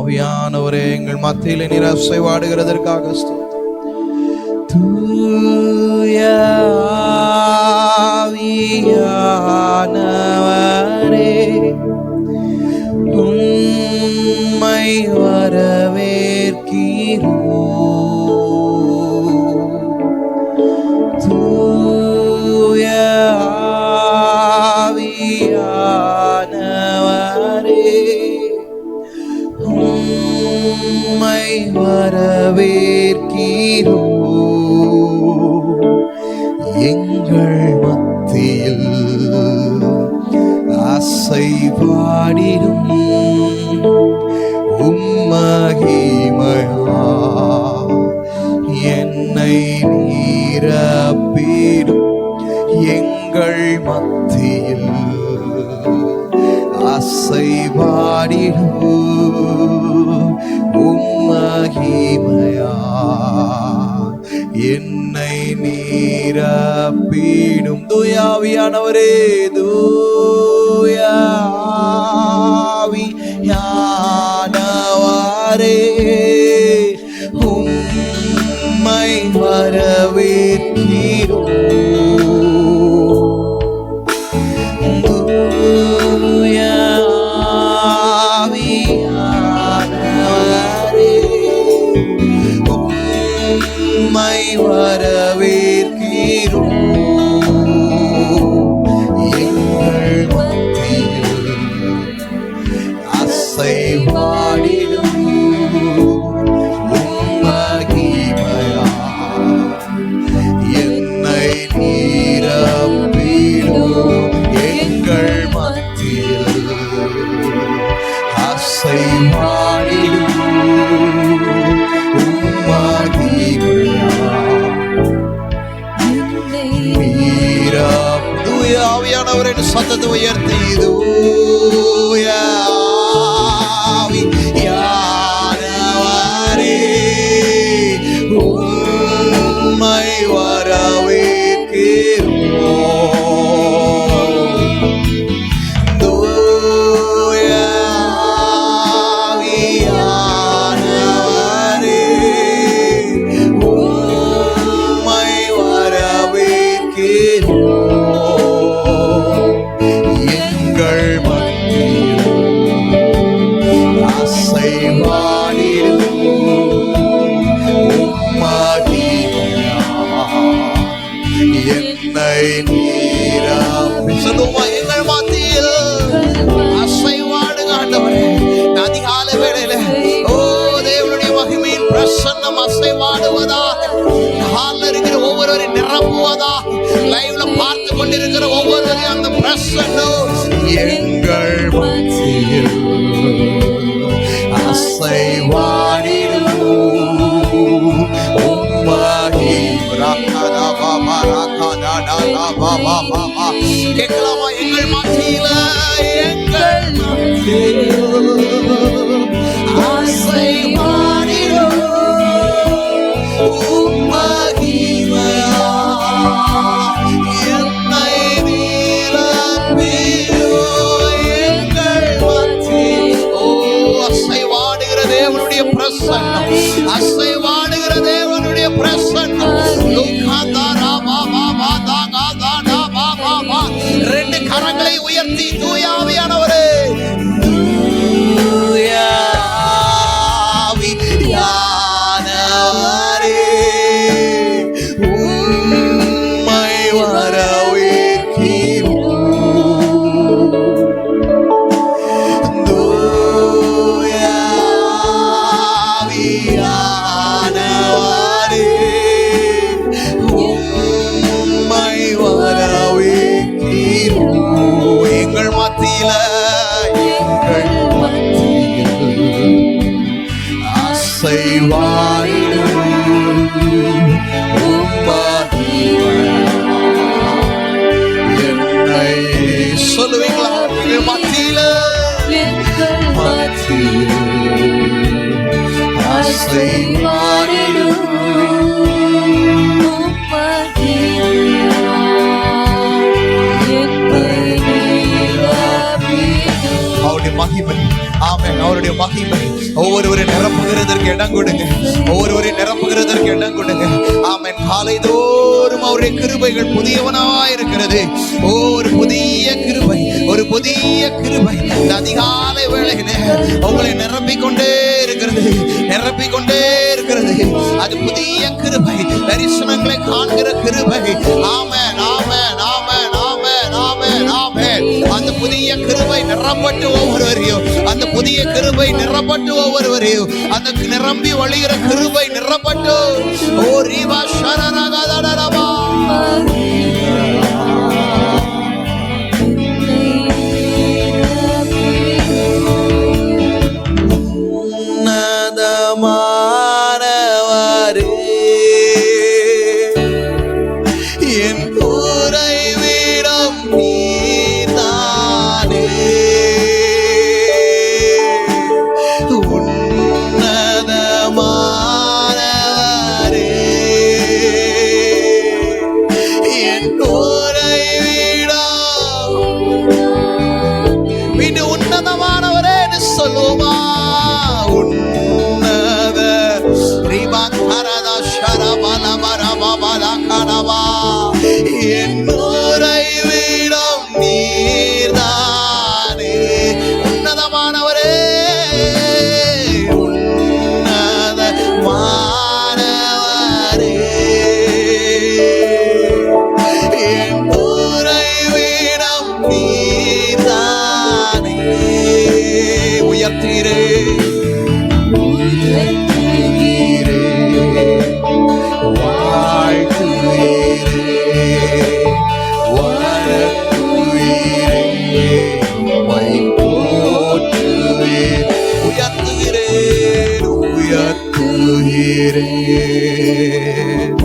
ஆவியானவரே எங்கள் மத்தியில நீர் அசை வாடுகிறதற்காக தூயாவியானவரே உண்மை உம்மை வரவேற்கிறோ எங்கள் மத்தியில் அசைவாடிடும் உம்மகிமையா. என்னை நீரப்பிடும் எங்கள் மத்தியில் அசைவாடிடும். என்னை நீராப்பிடும். தூயாவியானவரே தூயாவி யானவரே உம்மை வரவேற்கிறோ தூயாவி யானவரே உம்மை வரவேற்கிறோம். suerte. கொண்டிருக்கிற ஒவ்வொருவரையும் அந்த பிரசன்னம் உம்மை வாரிடும். என்னை சொல்லுவீங்களா? மத்தியில. மத்தியில். அவருடைய மகிமை ஒவ்வொருவரை நிரப்புகிறதற்கு இடம் கொடுங்க. ஒவ்வொருவரை நிரப்புகிறதற்கு இடம் கொடுங்க. ஆமன். காலை தோறும் அவருடைய கிருபைகள் புதியவனா இருக்கிறது. ஒரு புதிய கிருபை ஒரு புதிய கிருபை. இந்த அதிகாலை வேளையில உங்களை நிரப்பிக் இருக்கிறது. நிரப்பிக்கொண்டே இருக்கிறது. அது புதிய கிருபை. தரிசனங்களை காண்கிற கிருபை. ஆமன். புதிய கிருபை நிரப்பட்டு ஒவ்வொருவரையும். அந்த புதிய கிருபை நிரப்பட்டு ஒவ்வொருவரையும். அந்த நிரம்பி வழிகிற கிருபை நிரப்பட்டு ஓ Reva ஷரரகதரபா உயர்த்துகிறேன்.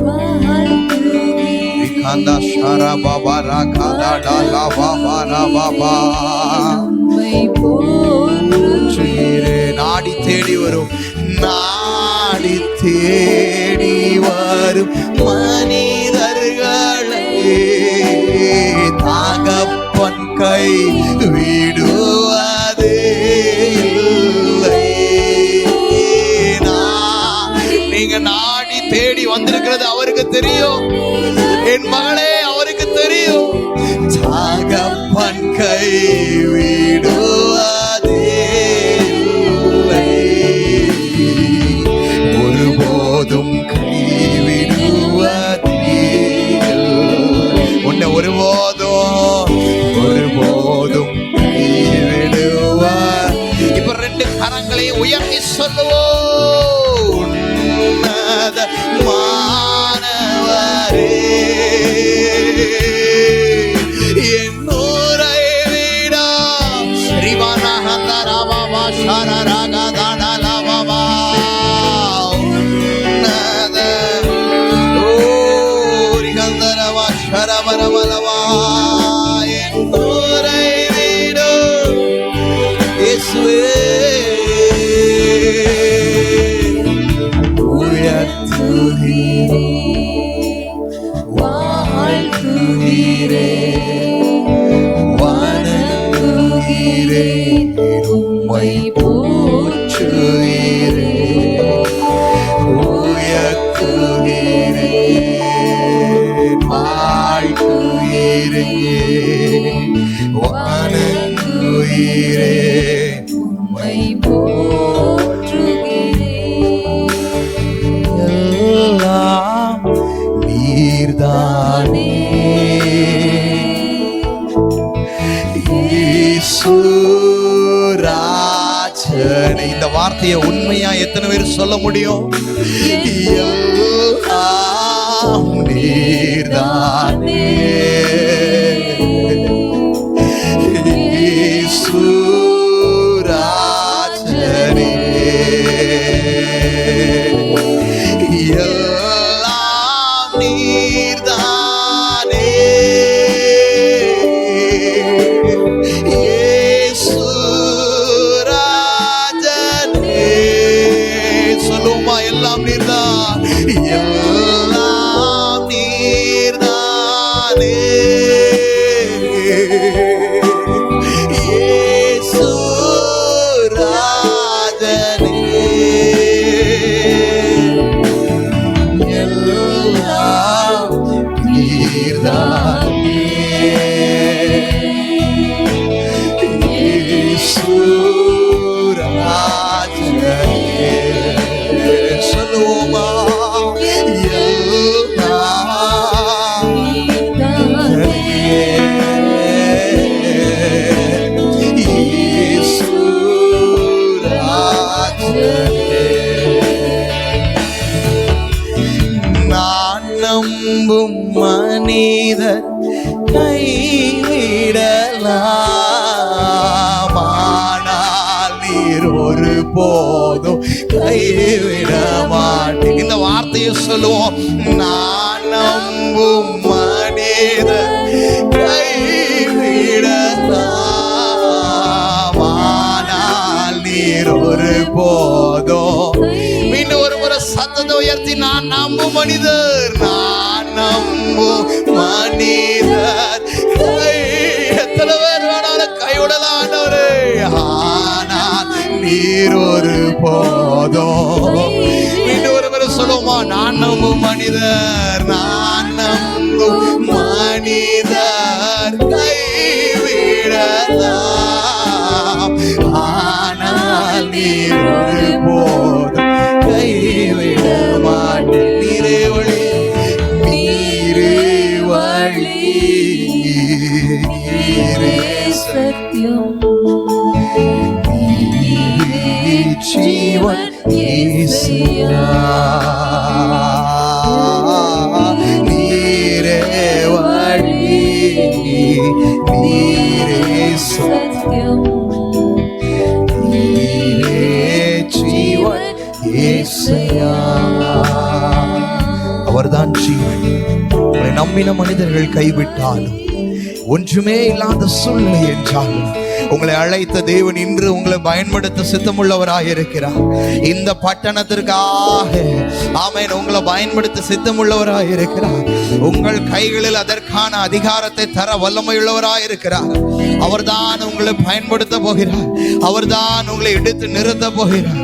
Vikanda shara baba rakada dala baba ra baba சீரே நாடி தேடி வரும் நாடி தேடி வரும் மனிதர்களே தாகப்பன் கை விடுவதே இருக்கிறது அவருக்கு தெரியும். என் மகளே அவருக்கு தெரியும். தகப்பன் கை விடுவதே ஒருபோதும் கை விடுவதே உன்னை ஒருபோதும் ஒருபோதும் இப்ப ரெண்டு கரங்களை உயர்த்தி சொல்லுவோம். உன்னத மாணவரே. என்னுரை விடா. ரிவானா ஷரரா வார்த்தையை உண்மையா எத்தனை பேர் சொல்ல முடியும்? எல்லாம் நான் நம்பும் மனிதர் கைவிடலாம். ஆனால் நீர் ஒரு போதும் கைவிட மாட்டேன் இந்த வார்த்தையை சொல்லுவோம். நான் நம்பும் மனிதர் ஒரு போதும். மீண்டும் ஒரு முறை சத்தத்தை உயர்த்தி நான் நம்பும் மனிதர் நான் நம்பும் மனிதர். எத்தனை பேர் வேணாலும் கைவிடலாம் ஆண்டவரே. ஆனால் நீர் ஒரு போதும். மீண்டும் ஒரு முறை சொல்லுவோமா நான் நம்பும் மனிதர் நான் நம்பும் மனிதர். கைவிடலாம் நீர் ஒரு போதும் கைவிட மாட்டேன் நீரே வழி நீரே வழி நீரே சத்தியம் ஜீவன். அவர்தான் ஜீவன் உங்களை நம்பின மனிதர்கள் கைவிட்டாலும் ஒன்றுமே இல்லாத சூழ்நிலை என்றாலும் உங்களை அழைத்த தேவன் இன்று உங்களை பயன்படுத்த சித்தமுள்ளவராக இருக்கிறார் இந்த பட்டணத்திற்காக ஆமேன். உங்களை பயன்படுத்த சித்தமுள்ளவராக இருக்கிறார். உங்கள் கைகளில் அதற்கான அதிகாரத்தை தர வல்லமையுள்ளவராக இருக்கிறார். அவர்தான் உங்களை பயன்படுத்த போகிறார். அவர்தான் உங்களை எடுத்து நிறுத்த போகிறார்.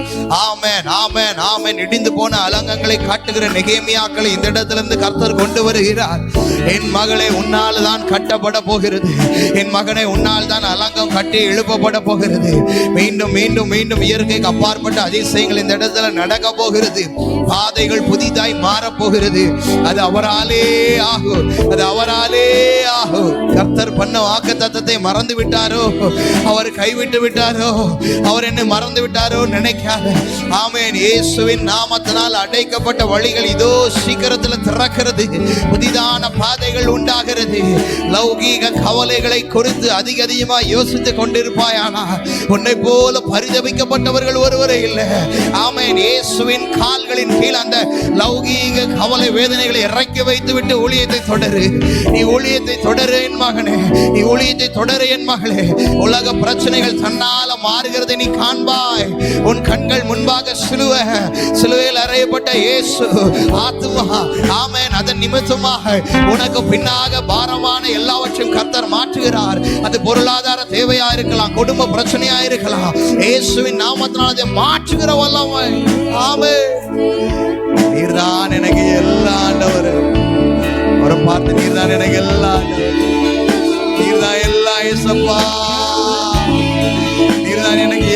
ஆமேன் ஆமேன் ஆமேன். இடிந்து போன அலங்கங்களை காட்டுகிற நெகேமியாக்களை இந்த இடத்திலிருந்து கர்த்தர் கொண்டு வருகிறார். என் மகளை உன்னால் தான் கட்டப்பட போகிறது. என் மகனை உன்னால் தான் அலங்கம் கட்டி எழுப்பப்பட போகிறது. மீண்டும் மீண்டும் மீண்டும் இயற்கைக்கு அப்பாற்பட்ட அதிசயங்கள் இந்த இடத்துல நடக்க போகிறது. பாதைகள் புதிதாய் மாறப் போகிறது அது அவராலே ஆகும் அது அவராலே ஆகும் கர்த்தர் பண்ண வாக்கு தத்தத்தை மறந்து விட்டாரோ? அவர் கைவிட்டு விட்டாரோ? அவர் என்னை மறந்து விட்டாரோ நினைக்காத. ஆமேன். இயேசுவின் நாமத்தினால் அடைக்கப்பட்ட வழிகள் இதோ சீக்கிரத்தில் திறக்கிறது. புதிதான பாதைகள் உண்டாகிறது. லௌகீக கவலைகளை குறித்து அதிக அதிகமாக யோசித்து கொண்டிருப்பாயானா? உன்னை போல பரிதவிக்கப்பட்டவர்கள் ஒருவரே இல்லை. ஆமேன். இயேசுவின் கால்களின் கீழ் அந்த லௌகீக கவலை வேதனைகளை இறக்கி வைத்து விட்டு ஊழியத்தை தொடரு. நீ ஊழியத்தை தொடரு என் மகனே. நீ ஊழியத்தை தொடரு என் மகளே. உலக பிரச்சனைகள் தன்னால மாறுகிறதை நீ காண்பாய். உன் கண்கள் முன்பாக சிலுவ. சிலுவையில் அறையப்பட்ட இயேசு ஆத்துமா ஆமேன். அதன் நிமித்தமாக உனக்கு பின்னாக பாரமான எல்லாவற்றையும் கர்த்தர் மாற்றுகிறார். அது பொருளாதார தேவையா இருக்கலாம் குடும்ப பிரச்சனையா இருக்கலாம். இயேசுவின் நாமத்தினால் அதை மாற்றுகிற வல்லமை ஆமே நீர்தான் எனக்கு எல்லா ஆண்டவர். அவரை பார்த்து நீர்தான் எனக்கு எல்லா நீர்தான் எல்லா இசப்பா நீர்தான் எனக்கு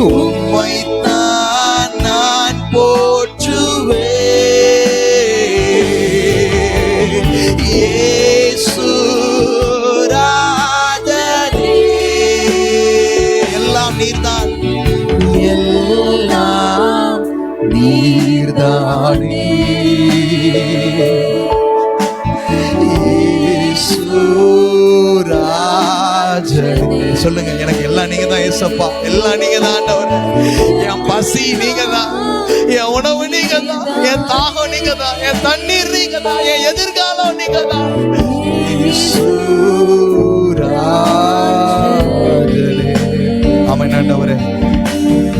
உம்மைத்தான் நான் போற்றுவேன். எல்லாம் நீர்தான். எல்லாம் நீர்தானே. சொல்லுங்க எனக்கு எல்லாம் நீங்க தான் ஏசப்பா. எல்லாம் நீங்க தான் ஆண்டவரே. என் பசி நீங்க தான் என் உணவு நீங்க தான் என் தாகம் நீங்க தான் என் தண்ணீர் நீங்க தான் என் எதிர்காலம் நீங்க தான் ஆமாம் ஆண்டவரே.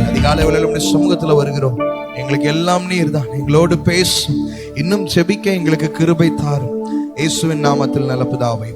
அதிகாலை வேளையில உடைய சமூகத்துல வருகிறோம். எங்களுக்கு எல்லாம் நீர் தான் எங்களோடு பேசும். இன்னும் செபிக்க எங்களுக்கு கிருபை தாரும். இயேசுவின் நாமத்தில் நல்ல பிதாவை.